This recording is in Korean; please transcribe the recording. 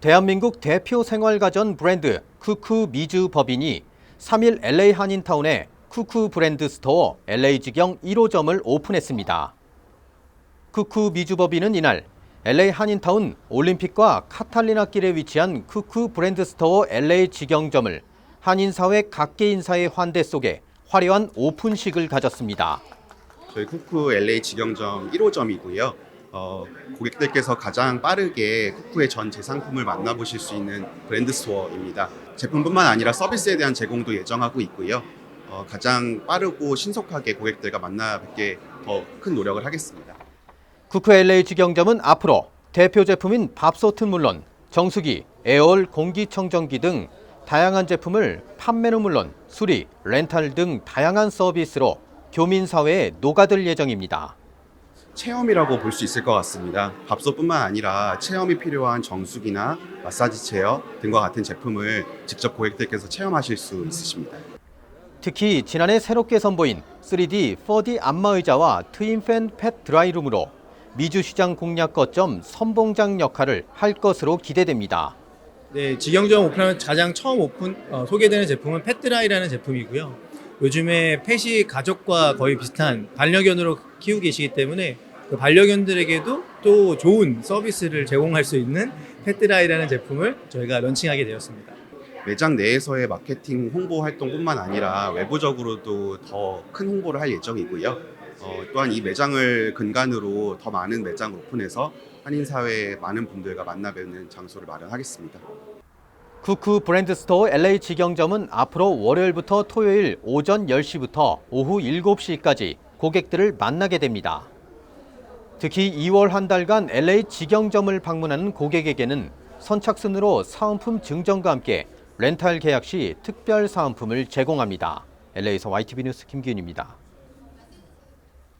대한민국 대표 생활가전 브랜드 쿠쿠 미주 법인이 3일 LA 한인타운에 쿠쿠 브랜드 스토어 LA 직영 1호점을 오픈했습니다. 쿠쿠 미주 법인은 이날 LA 한인타운 올림픽과 카탈리나 길에 위치한 쿠쿠 브랜드 스토어 LA 직영점을 한인사회 각계 인사의 환대 속에 화려한 오픈식을 가졌습니다. 저희 쿠쿠 LA 직영점 1호점이고요. 어, 고객들께서 가장 빠르게 쿠쿠의 전 제상품을 만나보실 수 있는 브랜드 스토어입니다. 제품뿐만 아니라 서비스에 대한 제공도 예정하고 있고요. 어, 가장 빠르고 신속하게 고객들과 만나 뵙게 더 큰 노력을 하겠습니다. 쿠쿠 LA 직영점은 앞으로 대표 제품인 밥솥은 물론 정수기, 에어올 공기청정기 등 다양한 제품을 판매는 물론 수리, 렌탈 등 다양한 서비스로 교민 사회에 녹아들 예정입니다. 체험이라고 볼 수 있을 것 같습니다. 밥솥뿐만 아니라 체험이 필요한 정수기나 마사지 체어 등과 같은 제품을 직접 고객들께서 체험하실 수 있으십니다. 특히 지난해 새롭게 선보인 3D 4D 안마의자와 트윈팬 펫 드라이룸으로 미주 시장 공략 거점 선봉장 역할을 할 것으로 기대됩니다. 네, 직영점 오픈하면 가장 처음 오픈 어, 소개되는 제품은 펫드라이라는 제품이고요. 요즘에 펫이 가족과 거의 비슷한 반려견으로 키우고 계시기 때문에 그 반려견들에게도 또 좋은 서비스를 제공할 수 있는 펫드라이라는 제품을 저희가 런칭하게 되었습니다. 매장 내에서의 마케팅 홍보 활동뿐만 아니라 외부적으로도 더 큰 홍보를 할 예정이고요. 어, 또한 이 매장을 근간으로 더 많은 매장 오픈해서 한인 사회의 많은 분들과 만나 뵙는 장소를 마련하겠습니다. 쿠쿠 브랜드 스토어 LA 직영점은 앞으로 월요일부터 토요일 오전 10시부터 오후 7시까지 고객들을 만나게 됩니다. 특히 2월 한 달간 LA 직영점을 방문하는 고객에게는 선착순으로 사은품 증정과 함께 렌탈 계약 시 특별 사은품을 제공합니다. LA에서 YTV 뉴스 김기윤입니다.